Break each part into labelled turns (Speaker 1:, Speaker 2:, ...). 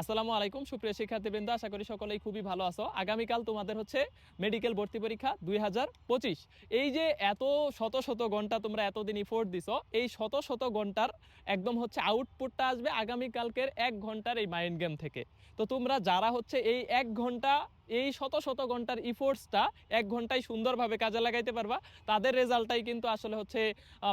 Speaker 1: আসসালামু আলাইকুম, সুপ্রিয় শিক্ষার্থীবৃন্দ, আশা করি সকলেই খুবই ভালো আছো। আগামীকাল তোমাদের হচ্ছে মেডিকেল ভর্তি পরীক্ষা দুই হাজার পঁচিশ। এই যে এত শত শত ঘণ্টা তোমরা এতদিন ইফোর্ট দিছো, এই শত শত ঘণ্টার একদম হচ্ছে আউটপুটটা আসবে আগামীকালকের এক ঘণ্টার এই মাইন্ড গেম থেকে। তো তোমরা যারা হচ্ছে এই এক ঘণ্টা এই শত শত ঘণ্টার ইফোর্টসটা এক ঘন্টায় সুন্দরভাবে কাজে লাগাইতে পারবা। তাদের রেজাল্টটাই কিন্তু আসলে হচ্ছে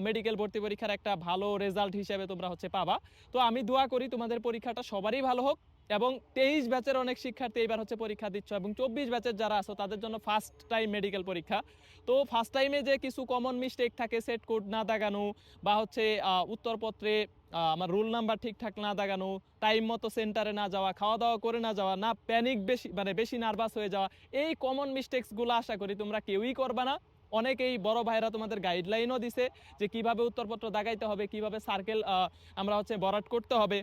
Speaker 1: মেডিকেল ভর্তি পরীক্ষার একটা ভালো রেজাল্ট হিসেবে তোমরা হচ্ছে পাবা। তো আমি দোয়া করি তোমাদের পরীক্ষাটা সবারই ভালো হোক। এবং তেইশ ব্যাচের অনেক শিক্ষার্থী এবার হচ্ছে পরীক্ষা দিচ্ছ এবং চব্বিশ ব্যাচের যারা আছো, তাদের জন্য ফার্স্ট টাইম মেডিকেল পরীক্ষা। তো ফার্স্ট টাইমে যে কিছু কমন মিস্টেক থাকে সেট কোড না দাগানো বা হচ্ছে উত্তরপত্রে আমার রুল নাম্বার ঠিকঠাক না দাগানো টাইম মতো সেন্টারে না যাওয়া খাওয়া দাওয়া করে না যাওয়া, না প্যানিক বেশি মানে বেশি নার্ভাস হয়ে যাওয়া, এই কমন মিস্টেক্সগুলো আশা করি তোমরা কেউই করবা না। অনেকেই বড় ভাইরা তোমাদের গাইডলাইনও দিছে যে কীভাবে উত্তরপত্র দাগাইতে হবে, কীভাবে সার্কেল আমরা হচ্ছে বরাট করতে হবে।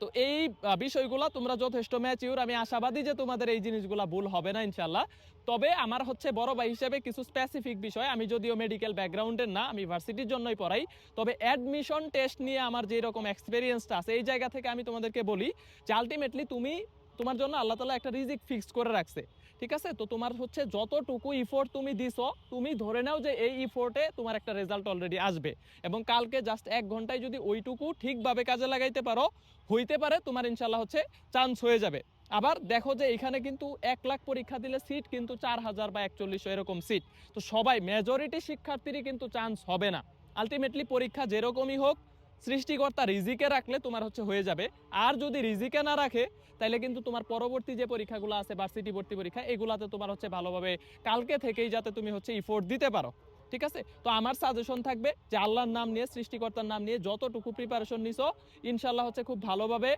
Speaker 1: তো এই বিষয়গুলো তোমরা যথেষ্ট ম্যাচিউর আমি আশাবাদী যে তোমাদের এই জিনিসগুলো ভুল হবে না ইনশাল্লাহ তবে আমার হচ্ছে বড় ভাই হিসেবে কিছু স্পেসিফিক বিষয়। আমি যদিও মেডিকেল ব্যাকগ্রাউন্ডের না, আমি ভার্সিটির জন্যই পড়াই। তবে অ্যাডমিশন টেস্ট নিয়ে আমার যে রকম এক্সপিরিয়েন্সটা আছে, এই জায়গা থেকে আমি তোমাদেরকে বলি যে আলটিমেটলি তুমি, তোমার জন্য আল্লাহ তালা একটা রিজিক ফিক্স করে রাখছে। ঠিক আছে? তো তোমার হচ্ছে যতটুকু ইফোর্ট তুমি দিছো, তুমি ধরে নাও যে এই ইফোর্টে তোমার একটা রেজাল্ট অলরেডি আসবে। এবং কালকে জাস্ট এক ঘন্টায় যদি ওইটুকু ঠিকভাবে কাজে লাগাইতে পারো, হইতে পারে তোমার ইনশাল্লাহ হচ্ছে চান্স হয়ে যাবে। আবার দেখো যে এখানে কিন্তু এক লাখ পরীক্ষা দিলে সিট কিন্তু চার হাজার বা একচল্লিশশো এরকম সিট তো সবাই মেজরিটি শিক্ষার্থীরই কিন্তু চান্স হবে না। আলটিমেটলি পরীক্ষা যেরকমই হোক সৃষ্টিকর্তা রিজিকে রাখলে তোমার হচ্ছে হয়ে যাবে। আর যদি রিজিকে না রাখে তাহলে কিন্তু তোমার পরবর্তী যে পরীক্ষাগুলো আছে ভার্সিটি ভর্তি পরীক্ষা, এগুলাতে তোমার হচ্ছে ভালোভাবে কালকে থেকেই যাতে তুমি হচ্ছে ইফোর্ট দিতে পারো। ঠিক আছে? তো আমার সাজেশন থাকবে যে আল্লাহর নাম নিয়ে, সৃষ্টিকর্তার নাম নিয়ে যতটুকু প্রিপারেশন নিছো ইনশাল্লাহ হচ্ছে খুব ভালোভাবে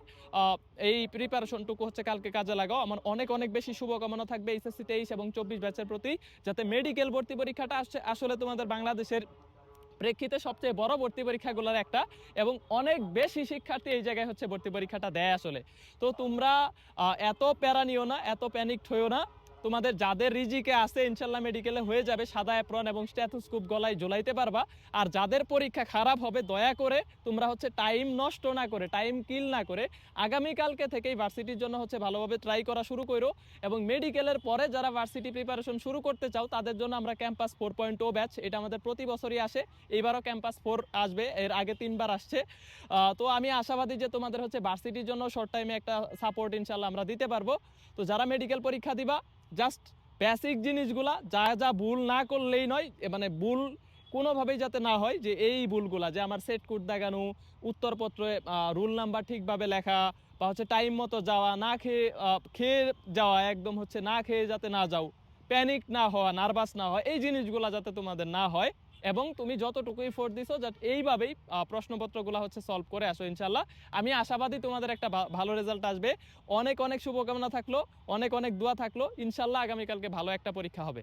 Speaker 1: এই প্রিপারেশনটুকু হচ্ছে কালকে কাজে লাগাও। আমার অনেক অনেক বেশি শুভকামনা থাকবে এইচএসসি তেইশ এবং চব্বিশ ব্যাচের প্রতি, যাতে মেডিকেল ভর্তি পরীক্ষাটা আসছে আসলে তোমাদের বাংলাদেশের প্রেক্ষিতে সবচেয়ে বড় ভর্তি পরীক্ষাগুলোর একটা এবং অনেক বেশি শিক্ষার্থী এই জায়গায় হচ্ছে ভর্তি পরীক্ষাটা দেয় আসলে। তো তোমরা এত প্যারা নিও না, এত প্যানিক হইও না। তোমাদের যাদের রিজিকে আছে, ইনশাল্লাহ মেডিকেলে হয়ে যাবে, সাদা অ্যাপ্রন এবং স্ট্যাথোস্কোপ গলায় ঝোলাইতে পারবা। আর যাদের পরীক্ষা খারাপ হবে, দয়া করে তোমরা হচ্ছে টাইম নষ্ট না করে টাইম কিল না করে, আগামীকালকে থেকেই ভার্সিটির জন্য হচ্ছে ভালোভাবে ট্রাই করা শুরু করো। এবং মেডিকেলের পরে যারা ভার্সিটি প্রিপারেশন শুরু করতে চাও, তাদের জন্য আমরা ক্যাম্পাস ফোর পয়েন্ট ও ব্যাচ এটা আমাদের প্রতি বছরই আসে। এইবারও ক্যাম্পাস ফোর আসবে, এর আগে তিনবার আসছে। তো আমি আশাবাদী যে তোমাদের হচ্ছে ভার্সিটির জন্য শর্ট টাইমে একটা সাপোর্ট ইনশাল্লাহ আমরা দিতে পারব। তো যারা মেডিকেল পরীক্ষা দিবা জাস্ট বেসিক জিনিসগুলা, যা যা ভুল না করলেই নয় মানে ভুল কোনোভাবেই যাতে না হয়, যে এই ভুলগুলা, যে আমার সেট কোড দেখানো, উত্তরপত্রে রুল নাম্বার ঠিকভাবে লেখা, বা হচ্ছে টাইম মতো যাওয়া, না খেয়ে খেয়ে যাওয়া, একদম হচ্ছে না খেয়ে যাতে না যাও প্যানিক না হওয়া নার্ভাস না হওয়া, এই জিনিসগুলা যাতে তোমাদের না হয় এবং তুমি যতটুকু ফোর্ট দিছো যাতে এইভাবেই প্রশ্নপত্রগুলো হচ্ছে সলভ করে আসো ইনশাল্লাহ আমি আশাবাদী তোমাদের একটা ভালো রেজাল্ট আসবে। অনেক অনেক শুভকামনা থাকল, অনেক অনেক দোয়া থাকল। ইনশাল্লাহ আগামীকালকে ভালো একটা পরীক্ষা হবে।